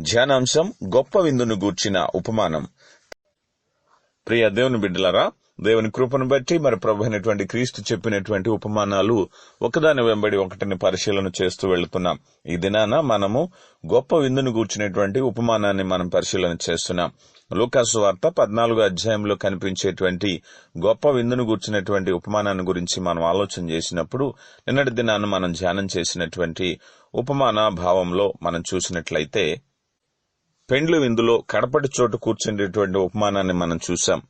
ధ్యానాంశం గొప్ప విందును గూర్చిన ఉపమానం. ప్రియ దేవుని బిడ్డలారా దేవుని కృపను బట్టి మరి ప్రభు అయినటువంటి క్రీస్తు చెప్పినటువంటి ఉపమానాలు ఒకదాని వెంబడి ఒకటిని పరిశీలన చేస్తూ వెళుతున్నాం. ఈ దినాన మనము గొప్ప విందును గూర్చినటువంటి ఉపమానాన్ని మనం పరిశీలన చేస్తున్నాం. లూకాసు వార్త పద్నాలుగు అధ్యాయంలో కనిపించేటువంటి గొప్ప విందును గూర్చినటువంటి ఉపమానాన్ని గురించి మనం ఆలోచన చేసినప్పుడు నిన్నటి దినాన్ని మనం ధ్యానం చేసినటువంటి ఉపమాన భావంలో మనం చూసినట్లయితే పెండ్లు విందులో కడపటి చోటు కూర్చుండేటువంటి ఉపమానాన్ని మనం చూసాం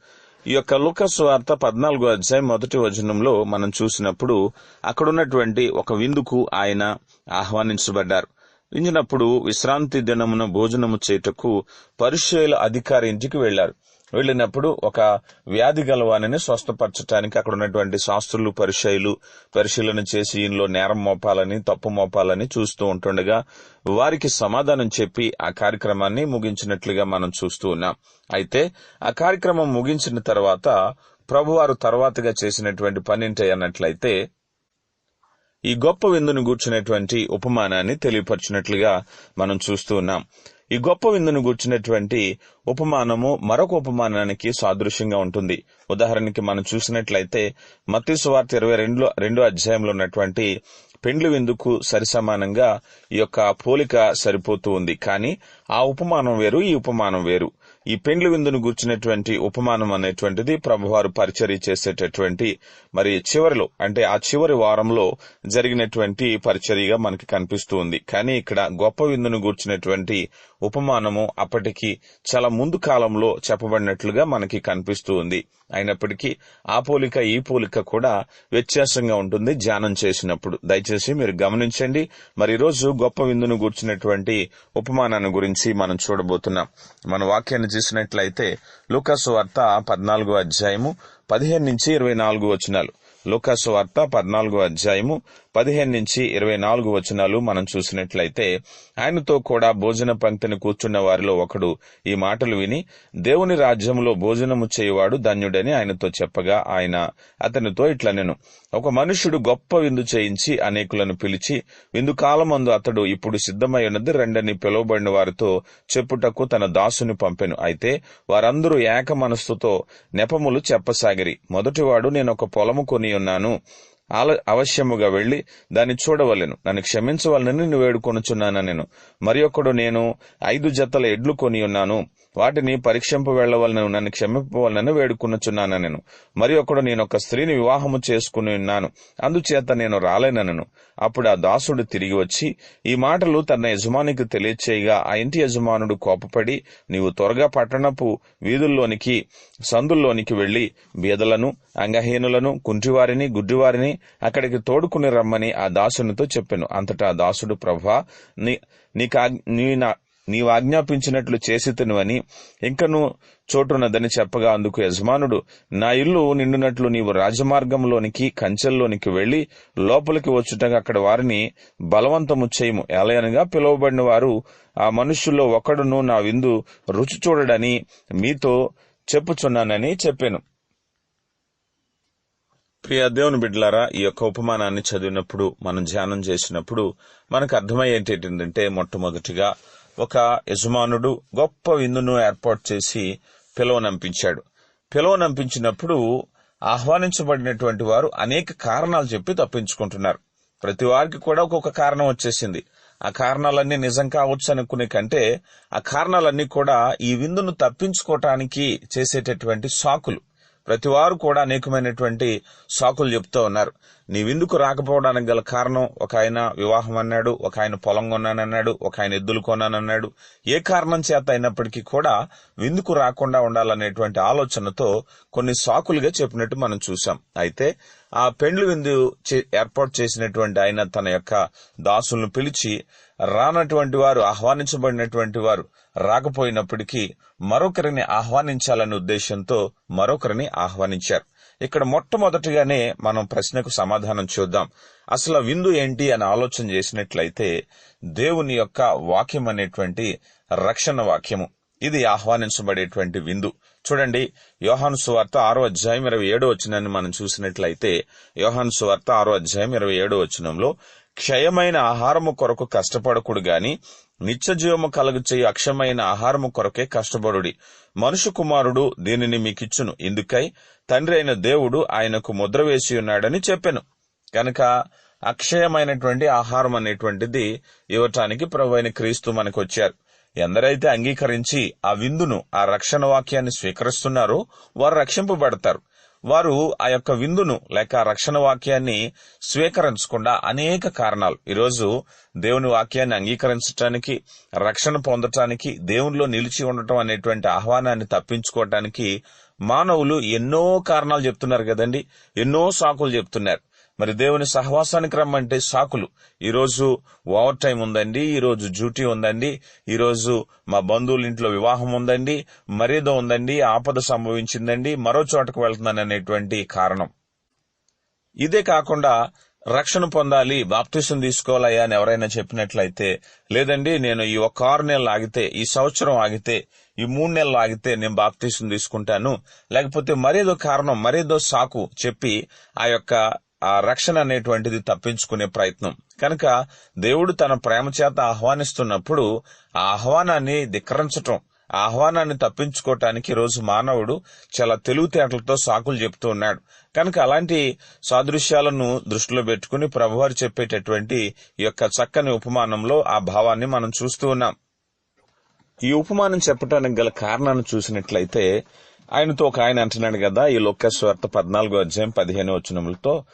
ఈ యొక్క లుకస్ వార్త పద్నాలుగో అధ్యాయం మొదటి వచనంలో మనం చూసినప్పుడు అక్కడున్నటువంటి ఒక విందుకు ఆయన ఆహ్వానించబడ్డారు. విందినప్పుడు విశ్రాంతి దినమున భోజనము చేయుటకు పరిచయుల అధికారి ఇంటికి వెళ్ళారు వెళ్ళినప్పుడు ఒక వ్యాధి గలవానిని స్వస్థపరచడానికి అక్కడ ఉన్నటువంటి శాస్త్రులు పరిశైలు పరిశీలన చేసి ఈయనలో నేరం మోపాలని తప్పు మోపాలని చూస్తూ ఉంటుండగా వారికి సమాధానం చెప్పి ఆ కార్యక్రమాన్ని ముగించినట్లుగా మనం చూస్తూ ఉన్నాం. అయితే ఆ కార్యక్రమం ముగించిన తర్వాత ప్రభువారు తర్వాతగా చేసినటువంటి పనింటి అన్నట్లయితే ఈ గొప్ప విందును గూర్చినటువంటి ఉపమానాన్ని తెలియపరిచినట్లుగా మనం చూస్తూ ఉన్నాం. ఈ గొప్ప విందును గూర్చినటువంటి ఉపమానము మరొక ఉపమానానికి సాదృశ్యంగా ఉంటుంది. ఉదాహరణకి మనం చూసినట్లయితే మత్తీసు వార్త ఇరవై రెండులో రెండో అధ్యాయంలో ఉన్నటువంటి పెండ్లి విందుకు సరిసమానంగా ఈ యొక్క పోలిక సరిపోతూ ఉంది. కానీ ఆ ఉపమానం వేరు ఈ ఉపమానం వేరు. ఈ పెండ్లి విందును గుర్చినటువంటి ఉపమానం అనేటువంటిది ప్రభువారు పరిచర్య చేసేటటువంటి మరి చివరిలో అంటే ఆ చివరి వారంలో జరిగినటువంటి పరిచర్యగా మనకి కనిపిస్తూ ఉంది. కానీ ఇక్కడ గొప్ప విందును గుర్చినటువంటి ఉపమానము అప్పటికి చాలా ముందు కాలంలో చెప్పబడినట్లుగా మనకి కనిపిస్తూ ఉంది. అయినప్పటికీ ఆ పోలిక ఈ పోలిక కూడా వ్యత్యాసంగా ఉంటుంది ధ్యానం చేసినప్పుడు. దయచేసి మీరు గమనించండి. మరి ఈరోజు గొప్ప విందును గుర్చినటువంటి ఉపమానాన్ని గురించి మనం చూడబోతున్నాం. మన వాక్యాన్ని చూసినట్లయితే లుకాసు వార్త పద్నాలుగో అధ్యాయము పదిహేను నుంచి ఇరవై నాలుగు వచనాలు. లుకాసు వార్త పద్నాలుగో అధ్యాయము పదిహేను నుంచి ఇరవై నాలుగు వచనాలు మనం చూసినట్లయితే ఆయనతో కూడా భోజన పంక్తిని కూర్చున్న వారిలో ఒకడు ఈ మాటలు విని దేవుని రాజ్యంలో భోజనము చేయువాడు ధన్యుడని ఆయనతో చెప్పగా ఆయన అతనితో ఇట్లా నేను ఒక మనుష్యుడు గొప్ప విందు చేయించి అనేకులను పిలిచి విందు కాలమందు అతడు ఇప్పుడు సిద్ధమై ఉన్నది రెండని పిలువబడిన వారితో చెప్పుటకు తన దాసుని పంపెను. అయితే వారందరూ ఏక మనస్సుతో నెపములు చెప్పసాగిరి. మొదటివాడు నేను ఒక పొలము కొని ఉన్నాను. ఆల అవశ్యముగా వెళ్ళి దాన్ని చూడవలెను. నన్ను క్షమించవలనని నువ్వు వేడుకొనుచున్నాను నేను? మరి ఒకడు నేను ఐదు జతల ఎడ్లు కొని ఉన్నాను. వాటిని పరీక్షింపు వెళ్ళవలనను నన్ను క్షమింపవలనని వేడుకున్నచున్నాను నేను. మరి ఒకడు నేను ఒక స్త్రీని వివాహము చేసుకుని ఉన్నాను. అందుచేత నేను రాలేనను. అప్పుడు ఆ దాసుడు తిరిగి వచ్చి ఈ మాటలు తన యజమానికి తెలియచేయగా ఆ ఇంటి యజమానుడు కోపపడి నీవు త్వరగా పట్టణపు వీధుల్లోనికి సందుల్లోనికి వెళ్ళి బీదలను అంగహీనులను కుంటివారిని గుడ్డివారిని అక్కడికి తోడుకుని రమ్మని ఆ దాసునితో చెప్పాను. అంతటా దాసుడు ప్రభా నీ నీకు నీ నీవు ఆజ్ఞాపించినట్లు చేసి తినువని ఇంకను చోటున్నదని చెప్పగా అందుకు యజమానుడు నా ఇల్లు నిండునట్లు నీవు రాజమార్గంలోనికి కంచెల్లోనికి వెళ్ళి లోపలికి వచ్చుటగా అక్కడ వారిని బలవంతము చేయము. ఎలయనగా పిలువబడిన వారు ఆ మనుష్యుల్లో ఒకడును నా విందు రుచి చూడడని మీతో చెప్పుచున్నానని చెప్పాను. ప్రియ దేవుని బిడ్డలారా ఈ యొక్క ఉపమానాన్ని చదివినప్పుడు మనం ధ్యానం చేసినప్పుడు మనకు అర్థమయ్యేంటి ఏంటంటే మొట్టమొదటిగా ఒక యజమానుడు గొప్ప విందును ఏర్పాటు చేసి పిలవనంపించాడు పిలవనంపించినప్పుడు ఆహ్వానించబడినటువంటి వారు అనేక కారణాలు చెప్పి తప్పించుకుంటున్నారు. ప్రతి వారికి కూడా ఒక్కొక్క కారణం వచ్చేసింది. ఆ కారణాలన్నీ నిజం కావచ్చు అనుకునే కంటే ఆ కారణాలన్నీ కూడా ఈ విందును తప్పించుకోవటానికి చేసేటటువంటి సాకులు. ప్రతి వారు కూడా అనేకమైనటువంటి సాకులు చెప్తూ ఉన్నారు. నీ విందుకు రాకపోవడానికి గల కారణం ఒక ఆయన వివాహం అన్నాడు ఒక ఆయన పొలం కొన్నానన్నాడు ఒక ఆయన ఎద్దులు కొన్నానన్నాడు. ఏ కారణం చేత అయినప్పటికీ కూడా విందుకు రాకుండా ఉండాలనేటువంటి ఆలోచనతో కొన్ని సాకులుగా చెప్పినట్టు మనం చూసాం అయితే ఆ పెండ్లు విందు ఏర్పాటు చేసినటువంటి ఆయన తన యొక్క దాసులను పిలిచి రానటువంటి వారు ఆహ్వానించబడినటువంటి వారు రాకపోయినప్పటికీ మరొకరిని ఆహ్వానించాలనే ఉద్దేశంతో మరొకరిని ఆహ్వానించారు. ఇక్కడ మొట్టమొదటిగానే మనం ప్రశ్నకు సమాధానం చూద్దాం. అసలు విందు ఏంటి అని ఆలోచన చేసినట్లయితే దేవుని యొక్క వాక్యం అనేటువంటి రక్షణ వాక్యము. ఇది ఆహ్వానించబడేటువంటి విందు. చూడండి యోహాను సువార్త ఆరో అధ్యాయం ఇరవై ఏడో వచనాన్ని మనం చూసినట్లయితే యోహాను సువార్త ఆరో అధ్యాయం ఇరవై ఏడో వచనంలో క్షయమైన ఆహారము కొరకు కష్టపడకుడు గాని నిత్యజీవము కలుగు చేయి అక్షమైన ఆహారము కొరకే కష్టపడుడి. మనుషు కుమారుడు దీనిని మీకిచ్చును. ఇందుకై తండ్రి అయిన దేవుడు ఆయనకు ముద్ర వేసి ఉన్నాడని చెప్పాను. కనుక అక్షయమైనటువంటి ఆహారం అనేటువంటిది ఇవ్వటానికి ప్రభు అయిన క్రీస్తు మనకు వచ్చారు ఎందరైతే అంగీకరించి ఆ విందును ఆ రక్షణ వాక్యాన్ని స్వీకరిస్తున్నారో వారు రక్షింపబడతారు. వారు ఆ యొక్క విందును లేక రక్షణ వాక్యాన్ని స్వీకరించకుండా అనేక కారణాలు. ఈరోజు దేవుని వాక్యాన్ని అంగీకరించటానికి రక్షణ పొందటానికి దేవునిలో నిలిచి ఉండటం అనేటువంటి ఆహ్వానాన్ని తప్పించుకోవటానికి మానవులు ఎన్నో కారణాలు చెప్తున్నారు కదండి. ఎన్నో సాకులు చెప్తున్నారు. మరి దేవుని సహవాసానికి రమ్మంటే సాకులు. ఈరోజు ఓవర్ టైం ఉందండి ఈరోజు డ్యూటీ ఉందండి ఈరోజు మా బంధువుల ఇంట్లో వివాహం ఉందండి మరేదో ఉందండి ఆపద సంభవించిందండి మరో చోటకు వెళ్తున్నాను అనేటువంటి కారణం. ఇదే కాకుండా రక్షణ పొందాలి బాప్తిసం తీసుకోవాలయ్యా అని ఎవరైనా చెప్పినట్లయితే లేదండి నేను ఈ ఒక్క ఆరు నెలలు ఆగితే ఈ సంవత్సరం ఆగితే ఈ మూడు నెలలు ఆగితే నేను బాప్తిసం తీసుకుంటాను లేకపోతే మరేదో కారణం మరేదో సాకు చెప్పి ఆ యొక్క ఆ రక్షణ అనేటువంటిది తప్పించుకునే ప్రయత్నం. కనుక దేవుడు తన ప్రేమ చేత ఆహ్వానిస్తున్నప్పుడు ఆ ఆహ్వానాన్ని ధిక్కరించటం ఆ ఆహ్వానాన్ని తప్పించుకోవటానికి రోజు మానవుడు చాలా తెలివితేటలతో సాకులు చెప్తూ ఉన్నాడు. కనుక అలాంటి సాదృశ్యాలను దృష్టిలో పెట్టుకుని ప్రభువారు చెప్పేటటువంటి ఈ యొక్క చక్కని ఉపమానంలో ఆ భావాన్ని మనం చూస్తూ ఉన్నాం. ఈ ఉపమానం చెప్పడానికి గల కారణాన్ని చూసినట్లయితే ఆయనతో ఒక ఆయన అంటున్నాడు కదా ఈ లోకేశ్వార్త పద్నాలుగో అధ్యాయం పదిహేను వచనములతో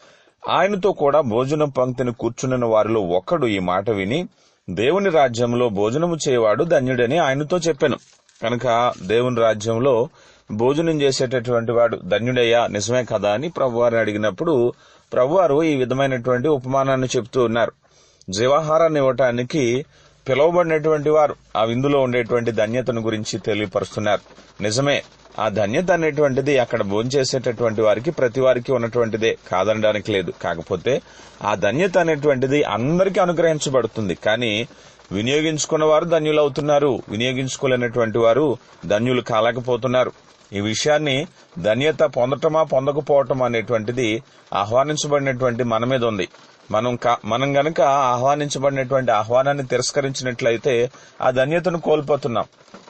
ఆయనతో కూడా భోజనం పంక్తిని కూర్చున్న వారిలో ఒకడు ఈ మాట విని దేవుని రాజ్యంలో భోజనము చేయవాడు ధన్యుడని ఆయనతో చెప్పాను. కనుక దేవుని రాజ్యంలో భోజనం చేసేటటువంటి వాడు ధన్యుడయ్యా నిజమే కదా? అని ప్రభువారిని అడిగినప్పుడు ప్రభువారు ఈ విధమైనటువంటి ఉపమానాన్ని చెప్తూ ఉన్నారు. జీవాహారాన్ని ఇవ్వటానికి పిలువబడినటువంటి వారు ఆ విందులో ఉండేటువంటి ధన్యతను గురించి తెలియపరుస్తున్నారు. నిజమే ఆ ధన్యత అనేటువంటిది అక్కడ భోంచేసేటటువంటి వారికి ప్రతి వారికి ఉన్నటువంటిదే. కాదనడానికి లేదు. కాకపోతే ఆ ధన్యత అనేటువంటిది అందరికీ అనుగ్రహించబడుతుంది. కానీ వినియోగించుకున్న వారు ధన్యులవుతున్నారు. వినియోగించుకోలేనటువంటి వారు ధన్యులు కాలేకపోతున్నారు. ఈ విషయాన్ని ధన్యత పొందటమా పొందకపోవటం అనేటువంటిది ఆహ్వానించబడినటువంటి మన మీద ఉంది. మనం మనం గనక ఆహ్వానించబడినటువంటి ఆహ్వానాన్ని తిరస్కరించినట్లయితే ఆ ధన్యతను కోల్పోతున్నాం.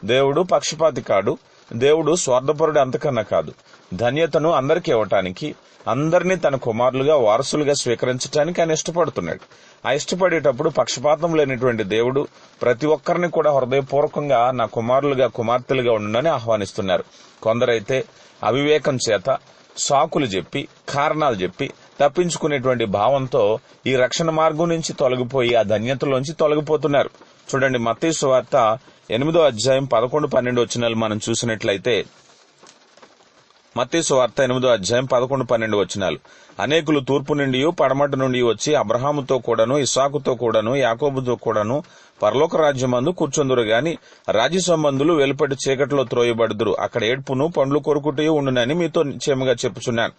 దేవుడు పక్షపాతి కాడు. దేవుడు స్వార్థపరుడు అంతకన్నా కాదు. ధన్యతను అందరికీ ఇవ్వటానికి అందరినీ తన కుమారులుగా వారసులుగా స్వీకరించడానికి ఆయన ఇష్టపడుతున్నాడు. ఆ ఇష్టపడేటప్పుడు పక్షపాతం లేనిటువంటి దేవుడు ప్రతి ఒక్కరిని కూడా హృదయపూర్వకంగా నా కుమారులుగా కుమార్తెలుగా ఉండని ఆహ్వానిస్తున్నారు. కొందరైతే అవివేకం చేత సాకులు చెప్పి కారణాలు చెప్పి తప్పించుకునేటువంటి భావంతో ఈ రక్షణ మార్గం నుంచి తొలగిపోయి ఆ ధన్యతలోంచి తొలగిపోతున్నారు. చూడండి మతీసు వార్త ఎనిమిదో అధ్యాయం పదకొండు పన్నెండు వచ్చినాలు మనం చూసినట్లయితే మత్తయి వార్త ఎనిమిదో అధ్యాయం పదకొండు పన్నెండు వచనాలు. అనేకులు తూర్పు నుండి పడమటి నుండి వచ్చి అబ్రహాముతో కూడాను ఇస్సాకుతో కూడాను యాకోబుతో కూడాను పరలోక రాజ్యమందు కూర్చొందురు గాని రాజ్య సంబంధులు వెలుపటి చీకటిలో త్రోయబడుదురు. అక్కడ ఏడ్పును పండ్లు కొరుకుటూ ఉండునని మీతో నిశ్చయముగా చెప్పుచున్నాను.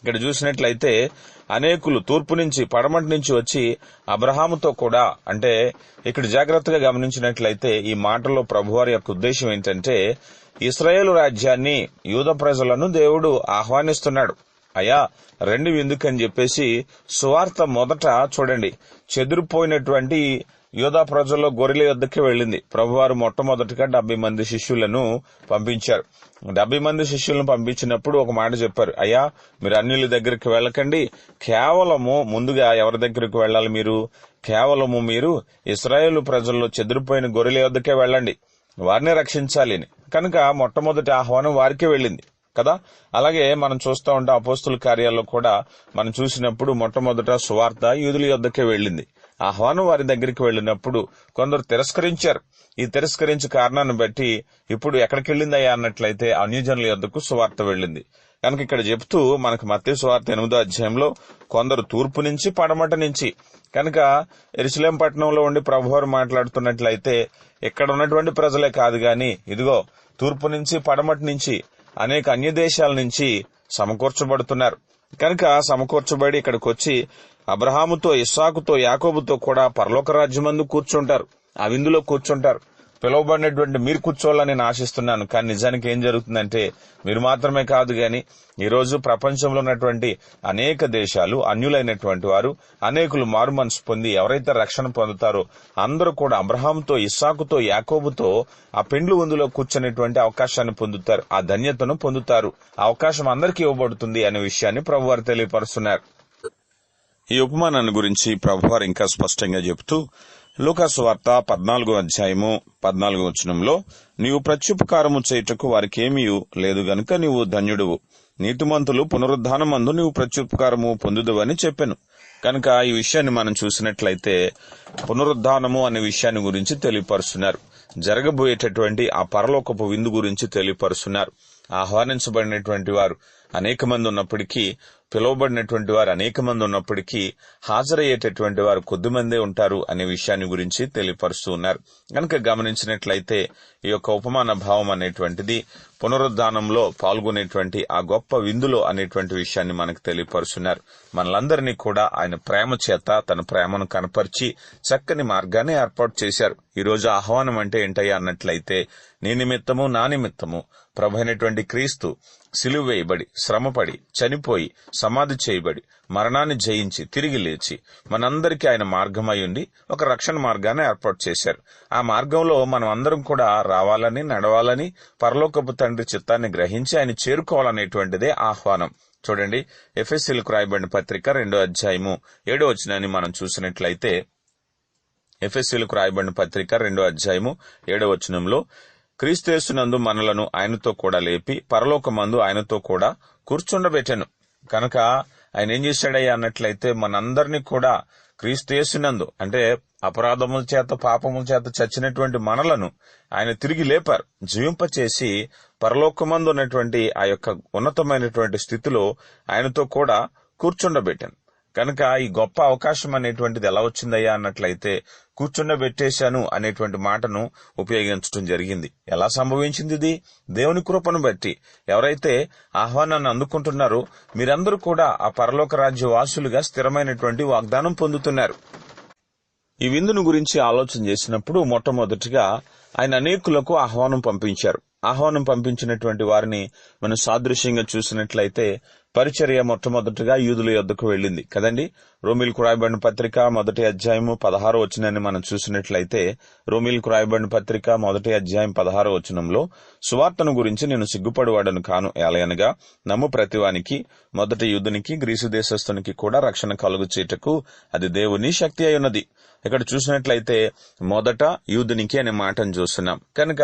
ఇక్కడ చూసినట్లయితే అనేకులు తూర్పు నుంచి పడమటి నుంచి వచ్చి అబ్రహాముతో కూడా అంటే ఇక్కడ జాగ్రత్తగా గమనించినట్లయితే ఈ మాటలో ప్రభువారి యొక్క ఉద్దేశం ఏంటంటే ఇస్రాయేలు రాజ్యాన్ని యూద ప్రజలను దేవుడు ఆహ్వానిస్తున్నాడు. అయ్యా రెండు ఎందుకని చెప్పేసి సువార్త మొదట చూడండి. చెదిరిపోయినటువంటి యోధా ప్రజల్లో గొర్రెల యొద్దకి వెళ్ళింది. ప్రభువారు మొట్టమొదటిగా డెబ్బై మంది శిష్యులను పంపించారు. డెబ్బై మంది శిష్యులను పంపించినప్పుడు ఒక మాట చెప్పారు. అయ్యా మీరు అన్యుల దగ్గరికి వెళ్ళకండి. కేవలము ముందుగా ఎవరి దగ్గరికి వెళ్ళాలి మీరు? కేవలము మీరు ఇస్రాయేల్ ప్రజల్లో చెదిరిపోయిన గొర్రెల యొద్దకే వెళ్ళండి. వారిని రక్షించాలి అని. కనుక మొట్టమొదటి ఆహ్వానం వారికే వెళ్ళింది కదా? అలాగే మనం చూస్తూ ఉంటే అపోస్తుల కార్యాల్లో కూడా మనం చూసినప్పుడు మొట్టమొదట సువార్త యూదుల యొద్దకే వెళ్ళింది. ఆహ్వానం వారి దగ్గరికి వెళ్ళినప్పుడు కొందరు తిరస్కరించారు. ఈ తిరస్కరించే కారణాన్ని బట్టి ఇప్పుడు ఎక్కడికి వెళ్ళిందయ్యా అన్నట్లయితే అన్యజనుల యొద్దకు సువార్త వెళ్ళింది. కనుక ఇక్కడ చెప్తూ మనకు మత్తే సువార్త ఎనిమిదో అధ్యాయంలో కొందరు తూర్పు నుంచి పడమట నుంచి కనుక ఎరుసలేం పట్టణంలో ఉండి ప్రభువారు మాట్లాడుతున్నట్లయితే ఇక్కడ ఉన్నటువంటి ప్రజలే కాదు గాని ఇదిగో తూర్పు నుంచి పడమటి నుంచి అనేక అన్య దేశాల నుంచి సమకూర్చబడుతున్నారు. కనుక సమకూర్చబడి ఇక్కడికి వచ్చి అబ్రహాముతో ఇస్సాకుతో యాకోబుతో కూడా పరలోక రాజ్యమందు కూర్చుంటారు. ఆ విందులో కూర్చుంటారు. పిలువబడినటువంటి మీరు కూర్చోవాలని నేను ఆశిస్తున్నాను. కానీ నిజానికి ఏం జరుగుతుందంటే మీరు మాత్రమే కాదు గాని ఈరోజు ప్రపంచంలో ఉన్నటువంటి అనేక దేశాలు అన్యులైనటువంటి వారు అనేకులు మారు మనసు పొంది ఎవరైతే రక్షణ పొందుతారో అందరూ కూడా అబ్రహాంతో ఇస్సాకుతో యాకోబుతో ఆ పెండ్లు ఉందులో కూర్చునేటువంటి అవకాశాన్ని పొందుతారు. ఆ ధన్యతను పొందుతారు. అవకాశం అందరికీ ఇవ్వబడుతుంది అనే విషయాన్ని ప్రభువారు తెలియపరుస్తున్నారు. ఈ ఉపమానాన్ని గురించి ప్రభువారు ఇంకా స్పష్టంగా చెబుతూ లూకాసు వార్త పద్నాలుగో అధ్యాయము పద్నాలుగో వచనంలో నీవు ప్రత్యుపకారము చేయుటకు వారికేమీ లేదు గనుక నీవు ధన్యుడువు. నీతిమంతులు పునరుద్ధానమందు నీవు ప్రత్యుపకారము పొందుదువని చెప్పాను. కనుక ఈ విషయాన్ని మనం చూసినట్లయితే పునరుద్ధానము అనే విషయాన్ని గురించి తెలియపరుస్తున్నారు. జరగబోయేటటువంటి ఆ పరలోకపు విందు గురించి తెలియపరుస్తున్నారు. ఆహ్వానించబడినటువంటి వారు అనేక మంది ఉన్నప్పటికీ పిలువబడినటువంటి వారు అనేక మంది ఉన్నప్పటికీ హాజరయ్యేటటువంటి వారు కొద్ది మందే ఉంటారు అనే విషయాన్ని గురించి తెలియపరుస్తూ ఉన్నారు. కనుక గమనించినట్లయితే ఈ యొక్క ఉపమాన భావం అనేటువంటిది పునరుద్ధానంలో పాల్గొనేటువంటి ఆ గొప్ప విందులో అనేటువంటి విషయాన్ని మనకు తెలియపరుస్తున్నారు. మనలందరినీ కూడా ఆయన ప్రేమ చేత తన ప్రేమను కనపరిచి చక్కని మార్గాన్ని ఏర్పాటు చేశారు. ఈ రోజు ఆహ్వానం అంటే ఏంటయ్యా అన్నట్లయితే నీ నిమిత్తము నా నిమిత్తము ప్రభైనటువంటి క్రీస్తు సిలువేయబడి శ్రమపడి చనిపోయి సమాధి చేయబడి మరణాన్ని జయించి తిరిగి లేచి మనందరికీ ఆయన మార్గమై ఉండి ఒక రక్షణ మార్గాన్ని ఏర్పాటు చేశారు. ఆ మార్గంలో మనం అందరం కూడా రావాలని నడవాలని పరలోకపు తండ్రి చిత్తాన్ని గ్రహించి ఆయన చేరుకోవాలనేటువంటిదే ఆహ్వానం. చూడండి ఎఫ్ఎస్సీలకు రాయబడిన పత్రిక రెండో అధ్యాయము ఏడో వచనాన్ని మనం చూసినట్లయితే ఎఫ్ఎస్సీలకు రాయబడిన పత్రిక రెండో అధ్యాయము ఏడో వచనంలో క్రీస్తునందు మనలను ఆయనతో కూడా లేపి పరలోకమందు ఆయనతో కూడా కూర్చుండబెట్టాను. కనుక ఆయన ఏం చేశాడయ్యా అన్నట్లయితే మనందరినీ కూడా క్రీస్తునందు అంటే అపరాధముల చేత పాపముల చేత చచ్చినటువంటి మనలను ఆయన తిరిగి లేపారు జీవింపచేసి పరలోకమందు ఉన్నటువంటి ఆ యొక్క ఉన్నతమైనటువంటి స్థితిలో ఆయనతో కూడా కూర్చుండబెట్టాను. కనుక ఈ గొప్ప అవకాశం అనేటువంటిది ఎలా వచ్చిందయ్యా అన్నట్లయితే కూర్చుండబెట్టేశాను అనేటువంటి మాటను ఉపయోగించడం జరిగింది. ఎలా సంభవించింది ఇది? దేవుని కృపను బట్టి. ఎవరైతే ఆహ్వానాన్ని అందుకుంటున్నారో మీరందరూ కూడా ఆ పరలోక రాజ్య వాసులుగా స్థిరమైనటువంటి వాగ్దానం పొందుతున్నారు. ఈ విందును గురించి ఆలోచన చేసినప్పుడు మొట్టమొదటిగా ఆయన అనేకులకు ఆహ్వానం పంపించారు. ఆహ్వానం పంపించినటువంటి వారిని మనం సాదృశ్యంగా చూసినట్లయితే పరిచర్య మొట్టమొదటిగా యూదుల యొద్దకు వెళ్ళింది. కదండి? రోమిల్కు రాయబడిన పత్రిక మొదటి అధ్యాయము పదహారు వచనాన్ని మనం చూసినట్లయితే రోమిల్కు రాయబడిన పత్రిక మొదటి అధ్యాయం పదహారు వచనంలో సువార్తను గురించి నేను సిగ్గుపడివాడను కాను ఏలయనగా నమ్ము ప్రతివానికి మొదటి యూదునికి గ్రీసు దేశస్థునికి కూడా రక్షణ కలుగు చేటకు అది దేవుని శక్తి అయి ఉన్నది ఇక్కడ చూసినట్లయితే మొదట యూదునికి అనే మాటను చూస్తున్నాం. కనుక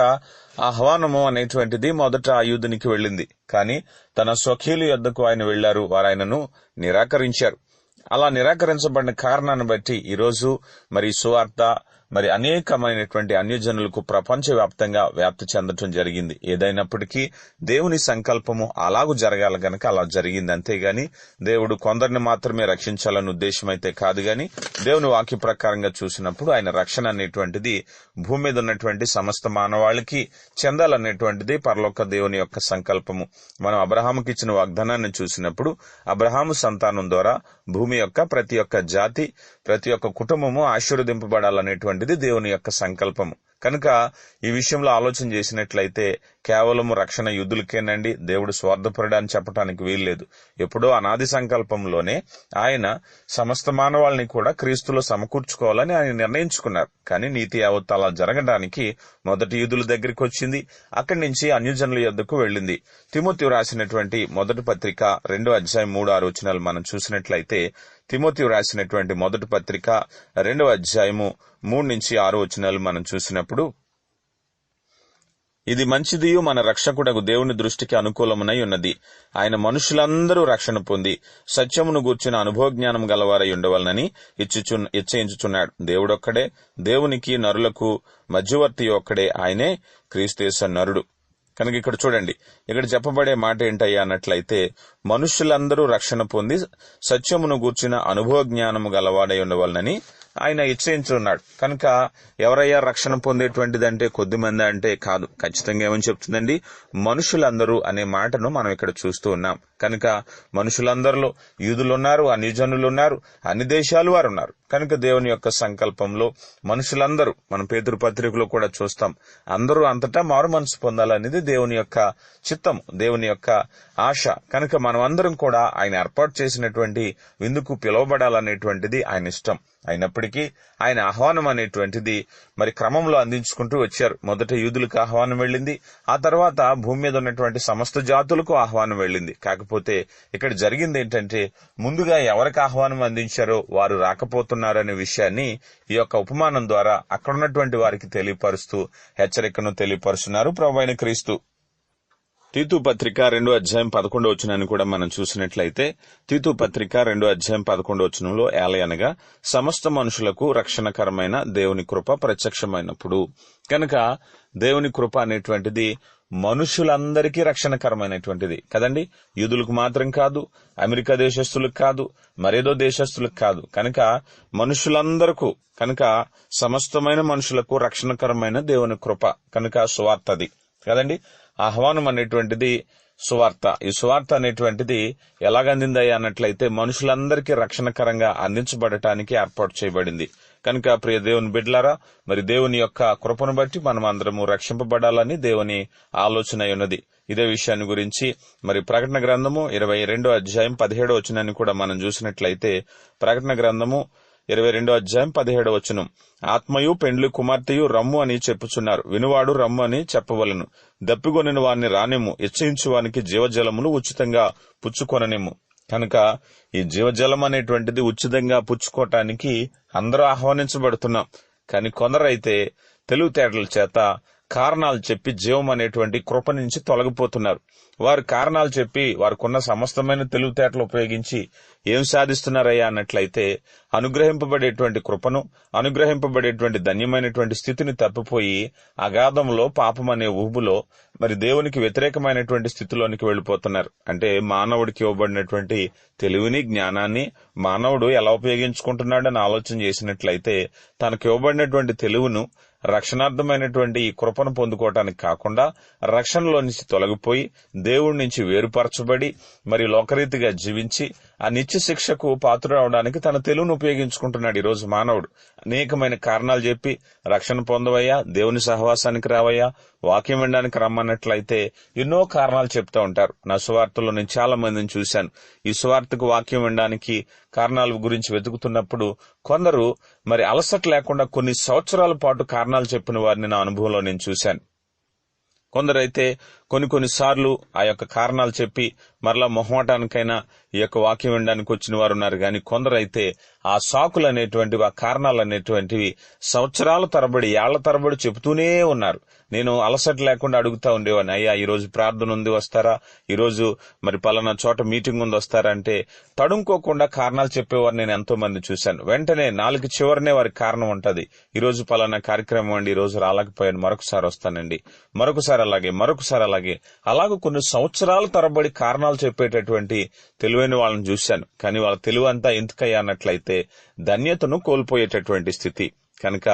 ఆహ్వానము అనేటువంటిది మొదట ఆ యూదునికి వెళ్ళింది. కానీ తన స్వకీయులు యొద్దకు ఆయన వెళ్ళారు వారు ఆయనను నిరాకరించారు. అలా నిరాకరించబడిన కారణాన్ని బట్టి ఈరోజు మరి సువార్త మరి అనేకమైనటువంటి అన్యజనులకు ప్రపంచవ్యాప్తంగా వ్యాప్తి చెందటం జరిగింది. ఏదైనప్పటికీ దేవుని సంకల్పము అలాగూ జరగాలి గనక అలా జరిగింది అంతేగాని దేవుడు కొందరిని మాత్రమే రక్షించాలని ఉద్దేశం అయితే కాదు గాని దేవుని వాక్య ప్రకారంగా చూసినప్పుడు ఆయన రక్షణ అనేటువంటిది భూమి మీద ఉన్నటువంటి సమస్త మానవాళికి చెందాలనేటువంటిది పరలోక దేవుని యొక్క సంకల్పము. మనం అబ్రహాముకి ఇచ్చిన వాగ్దానాన్ని చూసినప్పుడు అబ్రహాము సంతానం ద్వారా భూమి యొక్క ప్రతి ఒక్క జాతి ప్రతి ఒక్క కుటుంబము ఆశీర్వదింపబడాలనేటువంటిది దేవుని యొక్క సంకల్పము. కనుక ఈ విషయంలో ఆలోచన చేసినట్లయితే కేవలం రక్షణ యుద్ధులకేనండి దేవుడు స్వార్థపరుడు అని చెప్పడానికి వీల్లేదు. ఎప్పుడో అనాది సంకల్పంలోనే ఆయన సమస్త మానవాళిని కూడా క్రీస్తులో సమకూర్చుకోవాలని ఆయన నిర్ణయించుకున్నారు. కానీ నీతి యావత్ అలా జరగడానికి మొదటి యూదుల దగ్గరికి వచ్చింది అక్కడి నుంచి అన్యజనుల యొద్దకు వెళ్ళింది. తిమోతి రాసినటువంటి మొదటి పత్రిక రెండో అధ్యాయం మూడు ఆరు వచనాలు మనం చూసినట్లయితే తిమోతి రాసినటువంటి మొదటి పత్రిక రెండవ అధ్యాయము మూడు నుంచి ఆరు వచనాలు మనం చూసినప్పుడు ఇది మంచిదియు మన రక్షకుడకు దేవుని దృష్టికి అనుకూలమునై ఉన్నది. ఆయన మనుషులందరూ రక్షణ పొంది సత్యమును గూర్చిన అనుభవ జ్ఞానం గలవారై ఉండవలనని ఇచ్చుచు ఇచ్చయించుచున్నాడు. దేవుడొక్కడే దేవునికి నరులకు మధ్యవర్తి ఒక్కడే ఆయనే క్రీస్తేశ నరుడు. కనుక ఇక్కడ చూడండి ఇక్కడ చెప్పబడే మాట ఏంటయ్యా అన్నట్లయితే మనుషులందరూ రక్షణ పొంది సత్యమును గూర్చిన అనుభవ జ్ఞానము గలవాడై ఉండవలనని ఆయన ఇచ్చయించున్నాడు. కనుక ఎవరయ్యా రక్షణ పొందేటువంటిదంటే కొద్ది మంది అంటే కాదు. ఖచ్చితంగా ఏమని చెప్తుందండి? మనుషులందరూ అనే మాటను మనం ఇక్కడ చూస్తూ ఉన్నాం. కనుక మనుషులందరిలో యూదులున్నారు అన్ని జనులు ఉన్నారు అన్ని దేశాలు వారు ఉన్నారు కనుక దేవుని యొక్క సంకల్పంలో మనుషులందరూ మన పేదరు పత్రికలో కూడా చూస్తాం అందరూ అంతటా మారు మనసు పొందాలనేది దేవుని యొక్క చిత్తం దేవుని యొక్క ఆశ. కనుక మనం అందరం కూడా ఆయన ఏర్పాటు చేసినటువంటి విందుకు పిలువబడాలనేటువంటిది ఆయన ఇష్టం. అయినప్పటికీ ఆయన ఆహ్వానం అనేటువంటిది మరి క్రమంలో అందించుకుంటూ వచ్చారు. మొదట యూదులకు ఆహ్వానం వెళ్ళింది ఆ తర్వాత భూమి మీద ఉన్నటువంటి సమస్త జాతులకు ఆహ్వానం వెళ్ళింది. కాకపోతే ఇక్కడ జరిగింది ఏంటంటే ముందుగా ఎవరికి ఆహ్వానం అందించారో వారు రాకపోతున్నారనే విషయాన్ని ఈ యొక్క ఉపమానం ద్వారా అక్కడ ఉన్నటువంటి వారికి తెలియపరుస్తూ హెచ్చరికను తెలియపరుస్తున్నారు. ప్రభు క్రీస్తు. తీతు పత్రిక రెండో అధ్యాయం పదకొండో వచనాన్ని కూడా మనం చూసినట్లయితే తీతు పత్రిక రెండో అధ్యాయం పదకొండో వచనంలో ఏలయనగా సమస్త మనుషులకు రక్షణకరమైన దేవుని కృప ప్రత్యక్షమైనప్పుడు. కనుక దేవుని కృప అనేటువంటిది మనుషులందరికీ రక్షణకరమైనటువంటిది. కదండి? యూదులకు మాత్రం కాదు అమెరికా దేశస్తులకు కాదు మరేదో దేశస్తులకు కాదు. కనుక మనుషులందరకు కనుక సమస్తమైన మనుషులకు రక్షణకరమైన దేవుని కృప కనుక సువార్తది కదండి? ఆహ్వానం అనేటువంటిది సువార్త. ఈ సువార్త అనేటువంటిది ఎలాగందిందయ్యా అన్నట్లయితే మనుషులందరికీ రక్షణకరంగా అందించబడటానికి ఏర్పాటు చేయబడింది. కనుక ప్రియ దేవుని బిడ్లారా మరి దేవుని యొక్క కృపను బట్టి మనం అందరము రక్షింపబడాలని దేవుని ఆలోచన ఉన్నది. ఇదే విషయాన్ని గురించి మరి ప్రకటన గ్రంథము ఇరవై రెండో అధ్యాయం పదిహేడో వచనాన్ని కూడా మనం చూసినట్లయితే ప్రకటన గ్రంథము ఇరవై రెండో అధ్యాయం పదిహేడో వచనం. ఆత్మయు పెండ్లి కుమార్తెయు రమ్ము అని చెప్పుచున్నారు. వినువాడు రమ్ము అని చెప్పవలను. దప్పిగొనిన వారిని రానిమ్ము. ఇచ్చయించు వానికి జీవజలములు ఉచితంగా పుచ్చుకొననిమ్ము. కనుక ఈ జీవజలం అనేటువంటిది ఉచితంగా పుచ్చుకోవటానికి అందరూ ఆహ్వానించబడుతున్నాం. కానీ కొందరైతే తెలివితేటల చేత కారణాలు చెప్పి జీవం అనేటువంటి కృప నుంచి తొలగిపోతున్నారు. వారు కారణాలు చెప్పి వారికున్న సమస్తమైన తెలివితేటలు ఉపయోగించి ఏం సాధిస్తున్నారయ్యా అన్నట్లయితే అనుగ్రహింపబడేటువంటి కృపను అనుగ్రహింపబడేటువంటి ధన్యమైనటువంటి స్థితిని తప్పిపోయి అగాధంలో పాపం అనే ఊబులో మరి దేవునికి వ్యతిరేకమైనటువంటి స్థితిలోనికి వెళ్ళిపోతున్నారు. అంటే మానవుడికి ఇవ్వబడినటువంటి తెలివిని జ్ఞానాన్ని మానవుడు ఎలా ఉపయోగించుకుంటున్నాడని ఆలోచన చేసినట్లయితే తనకు ఇవ్వబడినటువంటి తెలివును రక్షణార్థమైనటువంటి ఈ కృపను పొందుకోవటానికి కాకుండా రక్షణలో నుంచి తొలగిపోయి దేవుడి నుంచి వేరుపరచబడి మరి లోకరీతిగా జీవించి ఆ నిత్య శిక్షకు పాత్రుడవడానికి తన తెలుగును ఉపయోగించుకుంటున్నాడు ఈరోజు మానవుడు. అనేకమైన కారణాలు చెప్పి రక్షణ పొందవయ్యా దేవుని సహవాసానికి రావయ్యా వాక్యం వినడానికి రమ్మన్నట్లయితే ఎన్నో కారణాలు చెప్తా ఉంటారు. నా సువార్తలో నేను చాలా మందిని చూశాను. ఈ సువార్తకు వాక్యం వినడానికి కారణాల గురించి వెతుకుతున్నప్పుడు కొందరు మరి అలసట లేకుండా కొన్ని సంవత్సరాల పాటు కారణాలు చెప్పిన వారిని నా అనుభవంలో నేను చూశాను. కొందరైతే కొన్ని కొన్ని సార్లు ఆ యొక్క కారణాలు చెప్పి మరలా మొహమాటానికైనా ఈ యొక్క వాక్యం వినడానికి వచ్చిన వారు ఉన్నారు. కానీ కొందరైతే ఆ సాకులు అనేటువంటివి ఆ కారణాలు అనేటువంటివి సంవత్సరాల తరబడి ఏళ్ళ తరబడి చెబుతూనే ఉన్నారు. నేను అలసట లేకుండా అడుగుతా ఉండేవాడిని. అయ్యా ఈ రోజు ప్రార్థన ఉంది వస్తారా? ఈ రోజు మరి పలానా చోట మీటింగ్ ఉంది వస్తారా అంటే తడుముకోకుండా కారణాలు చెప్పేవారు నేను ఎంతో మంది చూశాను. వెంటనే నాలుగు చివరనే వారికి కారణం ఉంటది. ఈ రోజు పలానా కార్యక్రమం అండి ఈ రోజు రాలేకపోయాను మరొకసారి వస్తానండి. మరొకసారి అలాగే మరొకసారి అలాగే అలాగే కొన్ని సంవత్సరాల తరబడి కారణాలు చెప్పేటటువంటి తెలివైన వాళ్ళని చూశాను. కానీ వాళ్ళ తెలివి అంతా ఎందుకయ్యా అన్నట్లయితే ధన్యతను కోల్పోయేటటువంటి స్థితి. కనుక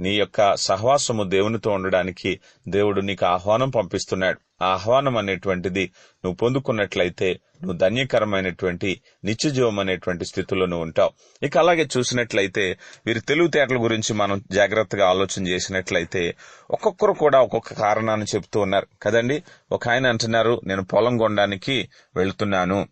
నీ యొక్క సహవాసము దేవునితో ఉండడానికి దేవుడు నీకు ఆహ్వానం పంపిస్తున్నాడు. ఆ ఆహ్వానం అనేటువంటిది నువ్వు పొందుకున్నట్లయితే నువ్వు ధన్యకరమైనటువంటి నిత్యజీవం అనేటువంటి స్థితిలో నువ్వు ఉంటావు. ఇక అలాగే చూసినట్లయితే వీరి తెలివితేటల గురించి మనం జాగ్రత్తగా ఆలోచన చేసినట్లయితే ఒక్కొక్కరు కూడా ఒక్కొక్క కారణాన్ని చెప్తూ ఉన్నారు. కదండి? ఒక ఆయన అంటున్నారు నేను పొలం కొనడానికి వెళ్తున్నాను.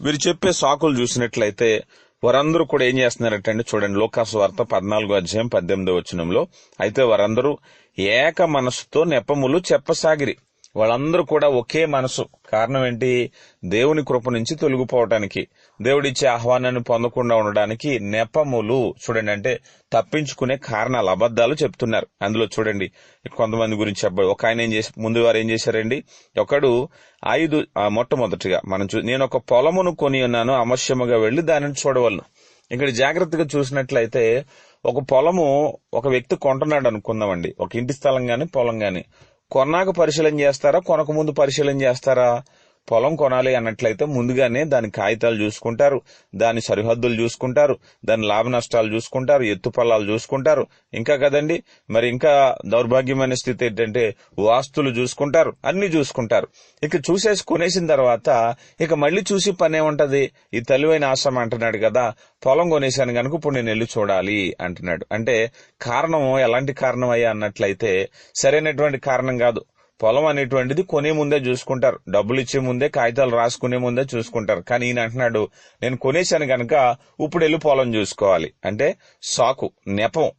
వీరు చెప్పే సాకులు చూసినట్లయితే వారందరూ కూడా ఏం చేస్తున్నారటండి చూడండి లోకాసు వార్త పద్నాలుగో అధ్యాయం పద్దెనిమిదో వచనంలో. అయితే వారందరూ ఏక మనసుతో నెపములు చెప్పసాగిరి. వాళ్ళందరూ కూడా ఒకే మనసు. కారణం ఏంటి? దేవుని కృప నుంచి తొలగిపోవటానికి. దేవుడిచ్చే ఆహ్వానాన్ని పొందకుండా ఉండడానికి నెపములు చూడండి అంటే తప్పించుకునే కారణాలు అబద్ధాలు చెప్తున్నారు. అందులో చూడండి. కొంతమంది గురించి చెప్పాడు ఒక ఆయన ఏం చేసి ముందు వారు ఏం చేశారండి? ఒకడు ఐదు ఆ, మొట్టమొదటిగా మనం చూ నేను ఒక పొలమును కొని ఉన్నాను అమస్యముగా వెళ్ళి దానిని చూడవలను. ఇక్కడ జాగ్రత్తగా చూసినట్లయితే ఒక పొలము ఒక వ్యక్తి కొంటున్నాడు అనుకుందామండి. ఒక ఇంటి స్థలం గాని పొలం గాని కొన్నాక పరిశీలన చేస్తారా? కొనక ముందు పరిశీలన చేస్తారా? పొలం కొనాలి అన్నట్లయితే ముందుగానే దాని కాగితాలు చూసుకుంటారు దాని సరిహద్దులు చూసుకుంటారు దాని లాభ నష్టాలు చూసుకుంటారు ఎత్తుపల్లాలు చూసుకుంటారు. ఇంకా కదండి మరి ఇంకా దౌర్భాగ్యమైన స్థితి ఏంటంటే వాస్తులు చూసుకుంటారు అన్ని చూసుకుంటారు. ఇక చూసేసి కొనేసిన తర్వాత ఇక మళ్ళీ చూసి పనే ఉంటది ఈ తెలివైన ఆశ్రమం అంటున్నాడు కదా పొలం కొనేశాను కనుక ఇప్పుడు నేను వెళ్ళి చూడాలి అంటున్నాడు. అంటే కారణం ఎలాంటి కారణం అయ్యా అన్నట్లయితే సరైనటువంటి కారణం కాదు. పొలం అనేటువంటిది కొనే ముందే చూసుకుంటారు. డబ్బులు ఇచ్చే ముందే కాగితాలు రాసుకునే ముందే చూసుకుంటారు. కానీ ఈయన అంటున్నాడు నేను కొనేశాను కనుక ఇప్పుడు వెళ్ళి పొలం చూసుకోవాలి. అంటే సాకు నెపం.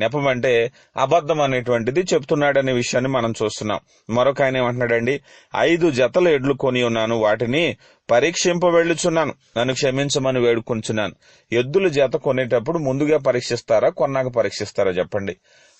నెపం అంటే అబద్ధం అనేటువంటిది చెప్తున్నాడనే విషయాన్ని మనం చూస్తున్నాం. మరొక ఆయన ఏమంటున్నాడండి ఐదు జతల ఎడ్లు కొని ఉన్నాను వాటిని పరీక్షింప వెళ్ళుచున్నాను నన్ను క్షమించమని వేడుకొంచున్నాను. ఎద్దులు జత కొనేటప్పుడు ముందుగా పరీక్షిస్తారా కొన్నాక పరీక్షిస్తారా చెప్పండి.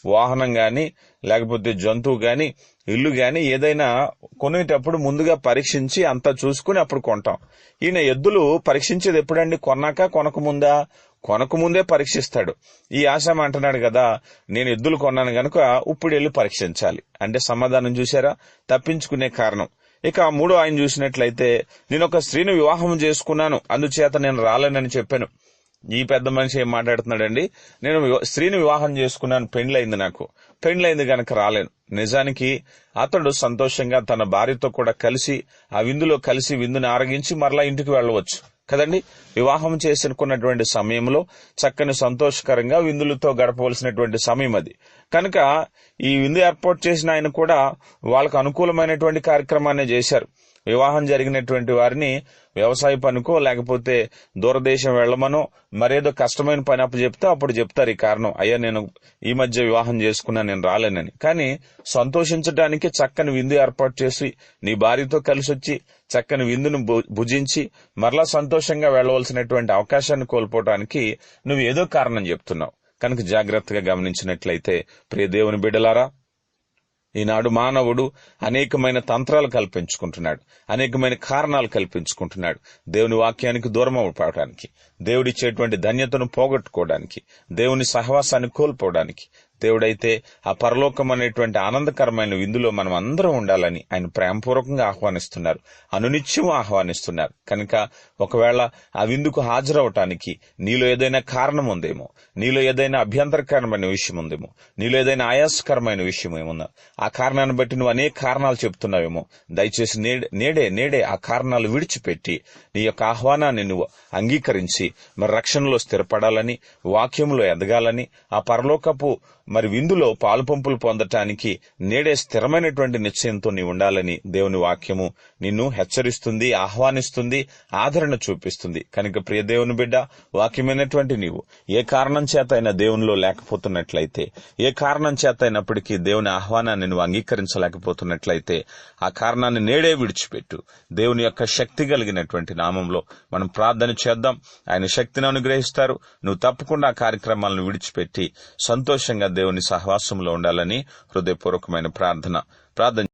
వాహనం గాని లేకపోతే జంతువు గాని ఇల్లు గాని ఏదైనా కొనేటప్పుడు ముందుగా పరీక్షించి అంతా చూసుకుని అప్పుడు కొంటాం. ఈయన ఎద్దులు పరీక్షించేది ఎప్పుడండి? కొన్నాక కొనక ముందా కొనక ముందే పరీక్షిస్తాడు. ఈ ఆశామ అంటున్నాడు కదా నేను ఎద్దులు కొన్నాను గనుక ఇప్పుడు వెళ్ళి పరీక్షించాలి. అంటే సమాధానం చూసారా తప్పించుకునే కారణం. ఇక ఆ మూడో ఆయన చూసినట్లయితే నేను ఒక స్త్రీని వివాహం చేసుకున్నాను. అందుచేత నేను రాలేనని చెప్పాను. ఈ పెద్ద మనిషి ఏం మాట్లాడుతున్నాడండి? నేను స్త్రీని వివాహం చేసుకున్నాను పెండ్లైంది నాకు. పెండ్లైంది గనక రాలేను. నిజానికి అతడు సంతోషంగా తన భార్యతో కూడా కలిసి ఆ విందులో కలిసి విందుని ఆరగించి మరలా ఇంటికి వెళ్ళవచ్చు. కదండి? వివాహం చేసుకున్నటువంటి సమయంలో చక్కని సంతోషకరంగా విందులతో గడపవలసినటువంటి సమయం అది. కనుక ఈ విందు ఏర్పాటు చేసిన ఆయన కూడా వాళ్ళకు అనుకూలమైనటువంటి కార్యక్రమాన్ని చేశారు. వివాహం జరిగినటువంటి వారిని వ్యవసాయ పనికో లేకపోతే దూరదేశం వెళ్ళమనో మరేదో కష్టమైన పని అప్పు చెప్తే అప్పుడు చెప్తారు ఈ కారణం. అయ్యా నేను ఈ మధ్య వివాహం చేసుకున్నా నేను రాలేనని. కానీ సంతోషించడానికి చక్కని విందు ఏర్పాటు చేసి నీ భార్యతో కలిసి వచ్చి చక్కని విందును భు- భుజించి మరలా సంతోషంగా వెళ్ళవలసినటువంటి అవకాశాన్ని కోల్పోవడానికి నువ్వు ఏదో కారణం చెప్తున్నావు. కనుక జాగ్రత్తగా గమనించినట్లయితే ప్రియ దేవుని బిడ్డలారా ఈనాడు మానవుడు అనేకమైన తంత్రాలు కల్పించుకుంటున్నాడు అనేకమైన కారణాలు కల్పించుకుంటున్నాడు. దేవుని వాక్యానికి దూరం అవడానికి దేవుడిచ్చేటువంటి ధన్యతను పోగొట్టుకోవడానికి దేవుని సహవాసాన్ని కోల్పోవడానికి దేవుడైతే ఆ పరలోకం అనేటువంటి ఆనందకరమైన విందులో మనం అందరం ఉండాలని ఆయన ప్రేమపూర్వకంగా ఆహ్వానిస్తున్నారు. అనునిత్యం ఆహ్వానిస్తున్నారు. కనుక ఒకవేళ ఆ విందుకు హాజరవటానికి నీలో ఏదైనా కారణం ఉందేమో నీలో ఏదైనా అభ్యంతరకరమైన విషయం ఉందేమో నీలో ఏదైనా ఆయాసకరమైన విషయం ఏముందో ఆ కారణాన్ని బట్టి నువ్వు అనేక కారణాలు చెప్తున్నావేమో దయచేసి నేడే నేడే నేడే ఆ కారణాలు విడిచిపెట్టి నీ యొక్క ఆహ్వానాన్ని నువ్వు అంగీకరించి మరి రక్షణలో స్థిరపడాలని వాక్యంలో ఎదగాలని ఆ పరలోకపు మరి విందులో పాలుపంపులు పొందటానికి నేడే స్థిరమైనటువంటి నిశ్చయంతో నీ ఉండాలని దేవుని వాక్యము నిన్ను హెచ్చరిస్తుంది ఆహ్వానిస్తుంది ఆదరణ చూపిస్తుంది. కనుక ప్రియ దేవుని బిడ్డ వాక్యమైనటువంటి నీవు ఏ కారణం చేత అయినా దేవునిలో లేకపోతున్నట్లయితే ఏ కారణం చేత అయినప్పటికీ దేవుని ఆహ్వానాన్ని నువ్వు అంగీకరించలేకపోతున్నట్లయితే ఆ కారణాన్ని నేడే విడిచిపెట్టు. దేవుని యొక్క శక్తి కలిగినటువంటి నామంలో మనం ప్రార్థన చేద్దాం. ఆయన శక్తిని అనుగ్రహిస్తారు. నువ్వు తప్పకుండా ఆ కార్యక్రమాలను విడిచిపెట్టి సంతోషంగా దేవుని సహవాసంలో ఉండాలని హృదయపూర్వకమైన ప్రార్థన ప్రార్థన